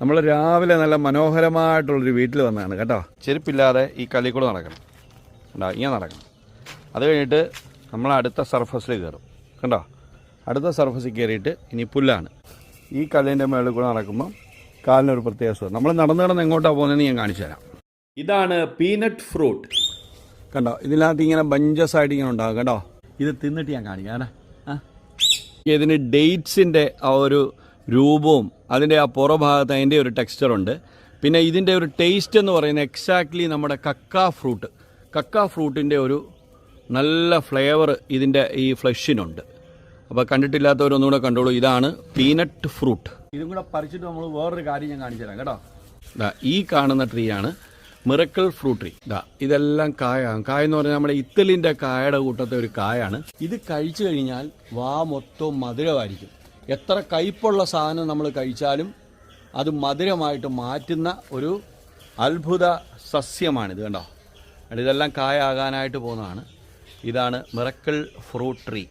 നമ്മൾ രാവിലെ നല്ല മനോഹരമായിട്ടുള്ളൊരു വീട്ടിൽ വന്നതാണ് കേട്ടോ. ചെരുപ്പില്ലാതെ ഈ കളിക്കൂടെ നടക്കണം. കണ്ടോ? ഇങ്ങനെ നടക്കണം. അത് കഴിഞ്ഞിട്ട് നമ്മൾ അടുത്ത സർഫസിൽ കയറും. കണ്ടോ? അടുത്ത സർഫസിൽ കയറിയിട്ട് ഇനി പുല്ലാണ്. ഈ കല്ലിന്റെ മേളിൽ കൂടെ നടക്കുമ്പോൾ കാലിനൊരു പ്രത്യേക സുഖം. നമ്മൾ നടന്നു കിടന്ന് എങ്ങോട്ടാണ് പോകുന്നതെന്ന് ഞാൻ കാണിച്ചു തരാം. ഇതാണ് പീനട്ട് ഫ്രൂട്ട് കണ്ടോ? ഇതിനകത്ത് ഇങ്ങനെ ബഞ്ചസ് ആയിട്ട് ഇങ്ങനെ ഉണ്ടാകും കേട്ടോ ഇത് തിന്നിട്ട് ഞാൻ കാണിക്കാം കേട്ടോ. ആ. ഇതിന് ഡേറ്റ്സിന്റെ ആ ഒരു രൂപവും അതിന്റെ ആ പുറഭാഗത്ത് അതിന്റെ ഒരു ടെക്സ്ചറുണ്ട് പിന്നെ ഇതിന്റെ ഒരു ടേസ്റ്റ് എന്ന് പറയുന്നത് എക്സാക്ട്ലി നമ്മുടെ കക്ക ഫ്രൂട്ട് കക്ക ഫ്രൂട്ടിന്റെ ഒരു നല്ല ഫ്ലേവർ ഇതിന്റെ ഈ ഫ്ലഷിനുണ്ട് അപ്പോൾ കണ്ടിട്ടില്ലാത്തവരൊന്നുകൂടെ കണ്ടോളൂ. ഇതാണ് പീനട്ട് ഫ്രൂട്ട് ഇതും കൂടെ പറിച്ചിട്ട് നമ്മൾ വേറൊരു കാര്യം ഞാൻ കാണിച്ചു തരാം കേട്ടോ. ദാ ഈ കാണുന്ന ട്രീ ആണ് മിറക്കിൾ ഫ്രൂട്ട് ട്രീ ദാ ഇതെല്ലാം കായാണ്. കായ എന്ന് പറഞ്ഞാൽ നമ്മുടെ ഇത്തലിന്റെ കായയുടെ കൂട്ടത്തെ ഒരു കായാണ്. ഇത് കഴിച്ചു കഴിഞ്ഞാൽ വാ മൊത്തം മധുരമായിരിക്കും. എത്ര കയ്പുള്ള സാധനം നമ്മൾ കഴിച്ചാലും അത് മധുരമായിട്ട് മാറ്റുന്ന ഒരു അത്ഭുത സസ്യമാണിത് കണ്ടോ? ഇതെല്ലാം കായ ആകാനായിട്ട് പോകുന്നതാണ്. ഇതാണ് മിറക്കിൾ ഫ്രൂട്ട് ട്രീ.